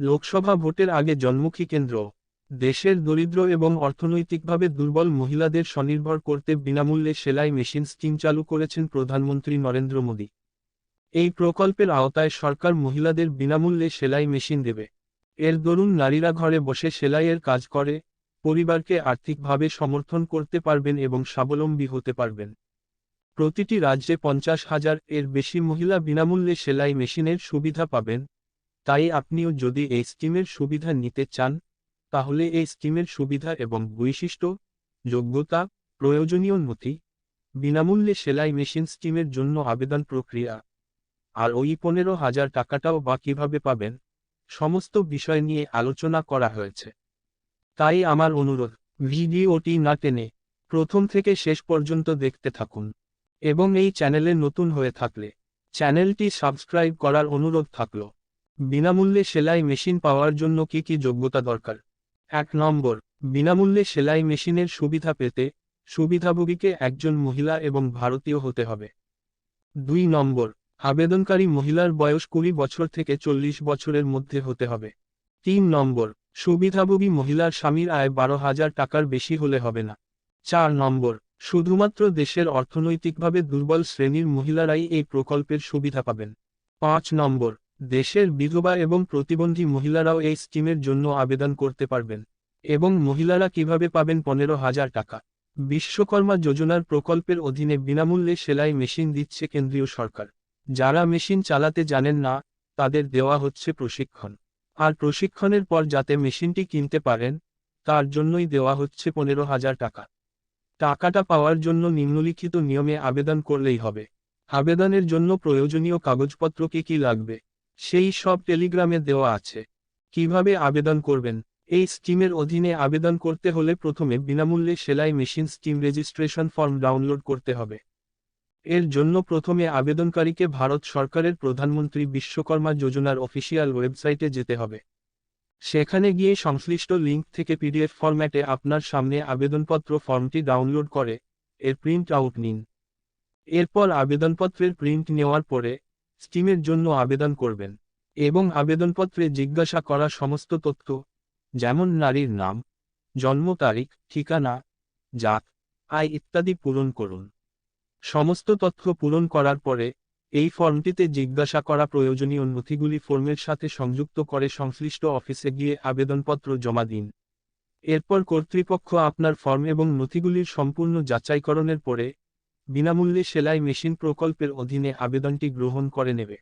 লোকসভা ভোটের আগে জন্মুখী কেন্দ্র, দেশের দরিদ্র এবং অর্থনৈতিকভাবে দুর্বল মহিলাদের স্বনির্ভর করতে বিনামূল্যে সেলাই মেশিন স্কিম চালু করেছেন প্রধানমন্ত্রী নরেন্দ্র মোদী। এই প্রকল্পের আওতায় সরকার মহিলাদের বিনামূল্যে সেলাই মেশিন দেবে। এর দরুন নারীরা ঘরে বসে সেলাইয়ের কাজ করে, পরিবারকে আর্থিকভাবে সমর্থন করতে পারবেন এবং স্বাবলম্বী হতে পারবেন। প্রতিটি রাজ্যে পঞ্চাশ হাজার এর বেশি মহিলা বিনামূল্যে সেলাই মেশিনের সুবিধা পাবেন তাই আপনিও যদি এই স্কিমের সুবিধা নিতে চান, তাহলে এই স্কিমের সুবিধা এবং বৈশিষ্ট্য, যোগ্যতা, প্রয়োজনীয় নথি, বিনামূল্যে সেলাই মেশিন স্কিমের জন্য আবেদন প্রক্রিয়া, আর ওই পনেরো হাজার টাকাটাও বা কীভাবে পাবেন, সমস্ত বিষয় নিয়ে আলোচনা করা হয়েছে। তাই আমার অনুরোধ, ভিডিওটি না টেনে প্রথম থেকে শেষ পর্যন্ত দেখতে থাকুন, এবং এই চ্যানেলে নতুন হয়ে থাকলে চ্যানেলটি সাবস্ক্রাইব করার অনুরোধ থাকল। বিনামূল্যে সেলাই মেশিন পাওয়ার জন্য কি কি যোগ্যতা দরকার? এক নম্বর, বিনামূল্যে সেলাই মেশিনের সুবিধা পেতে সুবিধাভোগীকে একজন মহিলা এবং ভারতীয় হতে হবে। দুই নম্বর, আবেদনকারী মহিলার বয়স কুড়ি বছর থেকে চল্লিশ বছরের মধ্যে হতে হবে। তিন নম্বর, সুবিধাভোগী মহিলার স্বামীর আয় বারো হাজার টাকার বেশি হলে হবে না। চার নম্বর, শুধুমাত্র দেশের অর্থনৈতিকভাবে দুর্বল শ্রেণির মহিলারাই এই প্রকল্পের সুবিধা পাবেন। পাঁচ নম্বর দেশের বিধবা এবং প্রতিবন্ধী মহিলারাও এই স্কিমের জন্য আবেদন করতে পারবেন এবং মহিলারা কীভাবে পাবেন পনেরো হাজার টাকা। বিশ্বকর্মা যোজনার প্রকল্পের অধীনে বিনামূল্যে সেলাই মেশিন দিচ্ছে কেন্দ্রীয় সরকার। যারা মেশিন চালাতে জানেন না, তাদের দেওয়া হচ্ছে প্রশিক্ষণ। আর প্রশিক্ষণের পর যাতে মেশিনটি কিনতে পারেন, তার জন্যই দেওয়া হচ্ছে পনেরো হাজার টাকা। টাকাটা পাওয়ার জন্য নিম্নলিখিত নিয়মে আবেদন করলেই হবে। আবেদনের জন্য প্রয়োজনীয় কাগজপত্র কি কি লাগবে? সেই সব টেলিগ্রামে দেওয়া আছে। কীভাবে আবেদন করবেন? এই স্কিমের অধীনে আবেদন করতে হলে প্রথমে বিনামূল্যে সেলাই machine scheme registration form download করতে হবে। এর জন্য প্রথমে আবেদনকারীকে ভারত সরকারের প্রধানমন্ত্রী বিশ্বকর্মা যোজনার অফিসিয়াল ওয়েবসাইটে যেতে হবে। সেখানে গিয়ে সংশ্লিষ্ট লিঙ্ক থেকে পিডিএফ ফরম্যাটে আপনার সামনে আবেদনপত্র ফর্মটি ডাউনলোড করে এর প্রিন্ট আউট নিন। এরপর আবেদনপত্রের প্রিন্ট নেওয়ার পরে স্কিমের জন্য আবেদন করবেন এবং আবেদনপত্রে জিজ্ঞাসা করা সমস্ত তথ্য, যেমন নারীর নাম, জন্ম তারিখ, ঠিকানা, জাত, আয় ইত্যাদি পূরণ করুন। সমস্ত তথ্য পূরণ করার পরে এই ফর্মটিতে জিজ্ঞাসা করা প্রয়োজনীয় নথিগুলি ফর্মের সাথে সংযুক্ত করে সংশ্লিষ্ট অফিসে গিয়ে আবেদনপত্র জমা দিন। এরপর কর্তৃপক্ষ আপনার ফর্ম এবং নথিগুলির সম্পূর্ণ যাচাইকরণের পরে বিনামূল্যে সেলাই মেশিন প্রকল্পের অধীনে আবেদনটি গ্রহণ করে নেবে।